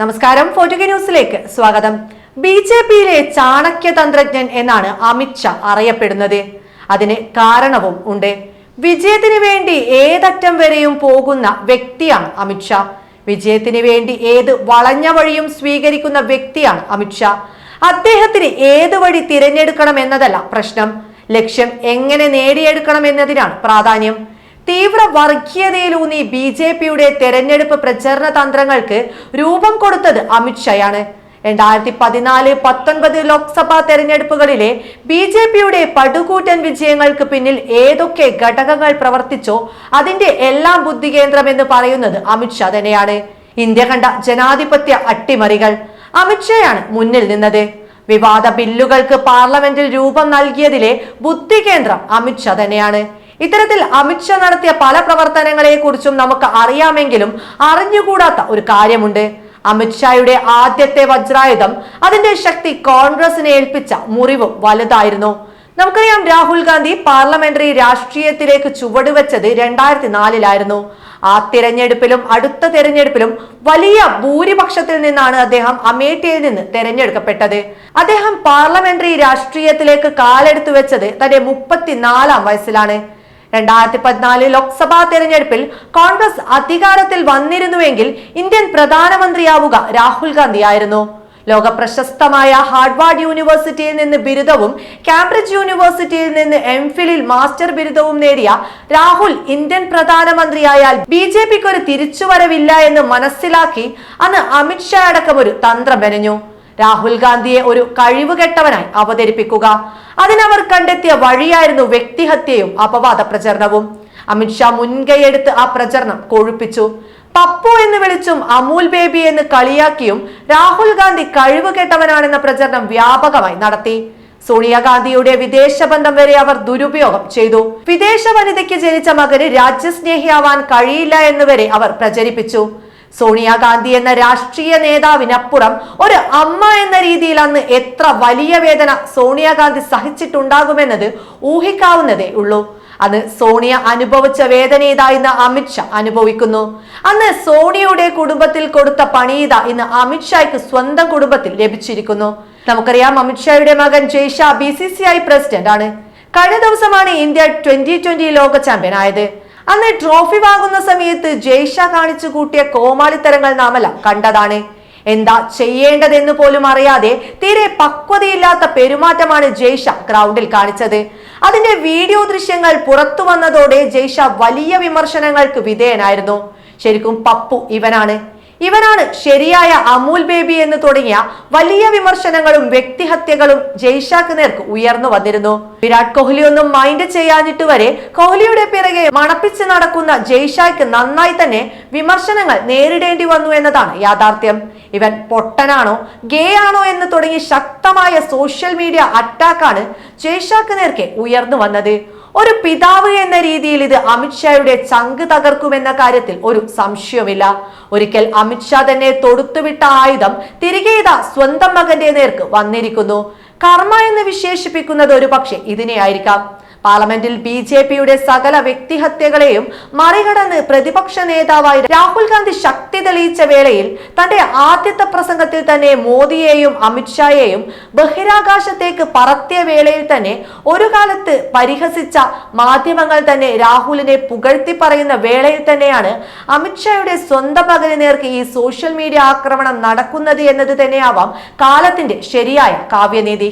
നമസ്കാരം ഫോർട്ടുഗ ന്യൂസിലേക്ക് സ്വാഗതം. ബി ജെ പിയിലെ ചാണക്യ തന്ത്രജ്ഞൻ എന്നാണ് അമിത് ഷാ അറിയപ്പെടുന്നത്. അതിന് കാരണവും ഉണ്ട്. വിജയത്തിന് വേണ്ടി ഏതറ്റം വരെയും പോകുന്ന വ്യക്തിയാണ് അമിത് ഷാ. വിജയത്തിന് വേണ്ടി ഏത് വളഞ്ഞ വഴിയും സ്വീകരിക്കുന്ന വ്യക്തിയാണ് അമിത് ഷാ. അദ്ദേഹത്തിന് ഏത് വഴി തിരഞ്ഞെടുക്കണം എന്നതല്ല പ്രശ്നം. ലക്ഷ്യം എങ്ങനെ നേടിയെടുക്കണം എന്നതിനാണ് പ്രാധാന്യം. തീവ്ര വർഗീയതയിലൂന്നി ബി ജെ പിയുടെ തെരഞ്ഞെടുപ്പ് പ്രചരണ തന്ത്രങ്ങൾക്ക് രൂപം കൊടുത്തത് അമിത്ഷായാണ് രണ്ടായിരത്തി പതിനാല് പത്തൊൻപത് ലോക്സഭാ തെരഞ്ഞെടുപ്പുകളിലെ ബി ജെ പിയുടെ പടുകൂറ്റൻ വിജയങ്ങൾക്ക് പിന്നിൽ ഏതൊക്കെ ഘടകങ്ങൾ പ്രവർത്തിച്ചോ അതിന്റെ എല്ലാം ബുദ്ധികേന്ദ്രം എന്ന് പറയുന്നത് അമിത്ഷാ തന്നെയാണ്. ഇന്ത്യ കണ്ട ജനാധിപത്യ അട്ടിമറികൾ അമിത്ഷായാണ് മുന്നിൽ നിന്നത്. വിവാദ ബില്ലുകൾക്ക് പാർലമെന്റിൽ രൂപം നൽകിയതിലെ ബുദ്ധികേന്ദ്രം അമിത്ഷാ തന്നെയാണ്. ഇത്തരത്തിൽ അമിത്ഷാ നടത്തിയ പല പ്രവർത്തനങ്ങളെ കുറിച്ചും നമുക്ക് അറിയാമെങ്കിലും അറിഞ്ഞുകൂടാത്ത ഒരു കാര്യമുണ്ട്. അമിത്ഷായുടെ ആദ്യത്തെ വജ്രായുധം അതിന്റെ ശക്തി കോൺഗ്രസിനെ ഏൽപ്പിച്ച മുറിവും വലുതായിരുന്നു. നമുക്കറിയാം രാഹുൽ ഗാന്ധി പാർലമെന്ററി രാഷ്ട്രീയത്തിലേക്ക് ചുവടുവെച്ചത് രണ്ടായിരത്തി നാലിലായിരുന്നു ആ തിരഞ്ഞെടുപ്പിലും അടുത്ത തിരഞ്ഞെടുപ്പിലും വലിയ ഭൂരിപക്ഷത്തിൽ നിന്നാണ് അദ്ദേഹം അമേഠിയിൽ നിന്ന് തെരഞ്ഞെടുക്കപ്പെട്ടത്. അദ്ദേഹം പാർലമെന്ററി രാഷ്ട്രീയത്തിലേക്ക് കാലെടുത്തു വെച്ചത് തന്റെ മുപ്പത്തിനാലാം വയസ്സിലാണ്. രണ്ടായിരത്തി പതിനാല് ലോക്സഭാ തെരഞ്ഞെടുപ്പിൽ കോൺഗ്രസ് അധികാരത്തിൽ വന്നിരുന്നുവെങ്കിൽ ഇന്ത്യൻ പ്രധാനമന്ത്രിയാവുക രാഹുൽ ഗാന്ധിയായിരുന്നു. ലോക പ്രശസ്തമായ ഹാർഡ്വാർഡ് യൂണിവേഴ്സിറ്റിയിൽ നിന്ന് ബിരുദവും കാംബ്രിഡ്ജ് യൂണിവേഴ്സിറ്റിയിൽ നിന്ന് എം ഫിലിൽ മാസ്റ്റർ ബിരുദവും നേടിയ രാഹുൽ ഇന്ത്യൻ പ്രധാനമന്ത്രിയായാൽ ബി ജെ പിക്ക് ഒരു തിരിച്ചുവരവില്ല എന്ന് മനസ്സിലാക്കി അന്ന് അമിത്ഷാ അടക്കം ഒരു തന്ത്രം മെനഞ്ഞു. രാഹുൽ ഗാന്ധിയെ ഒരു കഴിവുകെട്ടവനായി അവതരിപ്പിക്കുക. അതിനവർ കണ്ടെത്തിയ വഴിയായിരുന്നു വ്യക്തിഹത്യയും അപവാദ പ്രചരണവും. അമിത്ഷാ മുൻകൈയെടുത്ത് ആ പ്രചരണം കൊഴുപ്പിച്ചു. പപ്പു എന്ന് വിളിച്ചും അമൂൽ ബേബി എന്ന് കളിയാക്കിയും രാഹുൽ ഗാന്ധി കഴിവുകെട്ടവനാണെന്ന പ്രചരണം വ്യാപകമായി നടത്തി. സോണിയാഗാന്ധിയുടെ വിദേശ ബന്ധം വരെ അവർ ദുരുപയോഗം ചെയ്തു. വിദേശ വനിതയ്ക്ക് ജനിച്ച മകന് രാജ്യസ്നേഹിയാവാൻ കഴിയില്ല എന്ന് വരെ അവർ പ്രചരിപ്പിച്ചു. സോണിയാഗാന്ധി എന്ന രാഷ്ട്രീയ നേതാവിനപ്പുറം ഒരു അമ്മ എന്ന രീതിയിൽ അന്ന് എത്ര വലിയ വേദന സോണിയാഗാന്ധി സഹിച്ചിട്ടുണ്ടാകുമെന്നത് ഊഹിക്കാവുന്നതേ ഉള്ളൂ. അന്ന് സോണിയ അനുഭവിച്ച വേദന ഇതാ ഇന്ന് അമിത്ഷാ അനുഭവിക്കുന്നു. അന്ന് സോണിയയുടെ കുടുംബത്തിൽ കൊടുത്ത പണി ഇതാ ഇന്ന് അമിത്ഷായ്ക്ക് സ്വന്തം കുടുംബത്തിൽ ലഭിച്ചിരിക്കുന്നു. നമുക്കറിയാം അമിത്ഷായുടെ മകൻ Jay Shah B C C I president ആണ് കഴിഞ്ഞ ദിവസമാണ് ഇന്ത്യ ട്വന്റി ട്വന്റി ലോക ചാമ്പ്യൻ ആയത് അന്ന് ട്രോഫി വാങ്ങുന്ന സമയത്ത് ജയ്ഷ കാണിച്ചു കൂട്ടിയ കോമാളിത്തരങ്ങൾ നാമല്ല കണ്ടതാണ്. എന്താ ചെയ്യേണ്ടതെന്ന് പോലും അറിയാതെ തീരെ പക്വതയില്ലാത്ത പെരുമാറ്റമാണ് ജയ്ഷ ഗ്രൗണ്ടിൽ കാണിച്ചത്. അതിന്റെ വീഡിയോ ദൃശ്യങ്ങൾ പുറത്തു വന്നതോടെ ജയ്ഷ വലിയ വിമർശനങ്ങൾക്ക് വിധേയനായിരുന്നു. ശരിക്കും പപ്പു ഇവനാണ്. ഇവനാണ് ശരിയായ അമൂൽ ബേബി എന്ന് തുടങ്ങിയ വലിയ വിമർശനങ്ങളും വ്യക്തിഹത്യകളും ജയ്ഷാക്ക് നേർക്ക് ഉയർന്നു വന്നിരുന്നു. വിരാട് കോഹ്ലി ഒന്നും മൈൻഡ് ചെയ്യാഞ്ഞിട്ട് വരെ കോഹ്ലിയുടെ പിറകെ മണപ്പിച്ച് നടക്കുന്ന ജയ്ഷായ്ക്ക് നന്നായി തന്നെ വിമർശനങ്ങൾ നേരിടേണ്ടി വന്നു എന്നതാണ് യാഥാർത്ഥ്യം. ഇവൻ പൊട്ടനാണോ ഗേ ആണോ എന്ന് തുടങ്ങി ശക്തമായ സോഷ്യൽ മീഡിയ അറ്റാക്കാണ് ജയ്ഷാക്ക് നേർക്ക് ഉയർന്നു വന്നത്. ഒരു പിതാവ് എന്ന രീതിയിൽ ഇത് അമിത്ഷായുടെ ചങ്ക് തകർക്കുമെന്ന കാര്യത്തിൽ ഒരു സംശയവുമില്ല. ഒരിക്കൽ അമിത്ഷാ തന്നെ തൊടുത്തുവിട്ട ആയുധം തിരികെ ഇതാ സ്വന്തം മകന്റെ നേർക്ക് വന്നിരിക്കുന്നു. കർമ്മ എന്ന് വിശേഷിപ്പിക്കുന്നത് ഒരു പക്ഷേ ഇതിനെയായിരിക്കാം. പാർലമെന്റിൽ ബി ജെ പിയുടെ സകല വ്യക്തിഹത്യകളെയും മറികടന്ന് പ്രതിപക്ഷ നേതാവായി രാഹുൽ ഗാന്ധി ശക്തി തെളിയിച്ച വേളയിൽ തന്റെ ആദ്യത്തെ പ്രസംഗത്തിൽ തന്നെ മോദിയെയും അമിത്ഷായെയും ബഹിരാകാശത്തേക്ക് പറത്തിയ വേളയിൽ തന്നെ ഒരു കാലത്ത് പരിഹസിച്ച മാധ്യമങ്ങൾ തന്നെ രാഹുലിനെ പുകഴ്ത്തി പറയുന്ന വേളയിൽ തന്നെയാണ് അമിത്ഷായുടെ സ്വന്തം മകന് നേർക്ക് ഈ സോഷ്യൽ മീഡിയ ആക്രമണം നടക്കുന്നത് എന്നത് തന്നെയാവാം കാലത്തിന്റെ ശരിയായ കാവ്യനീതി.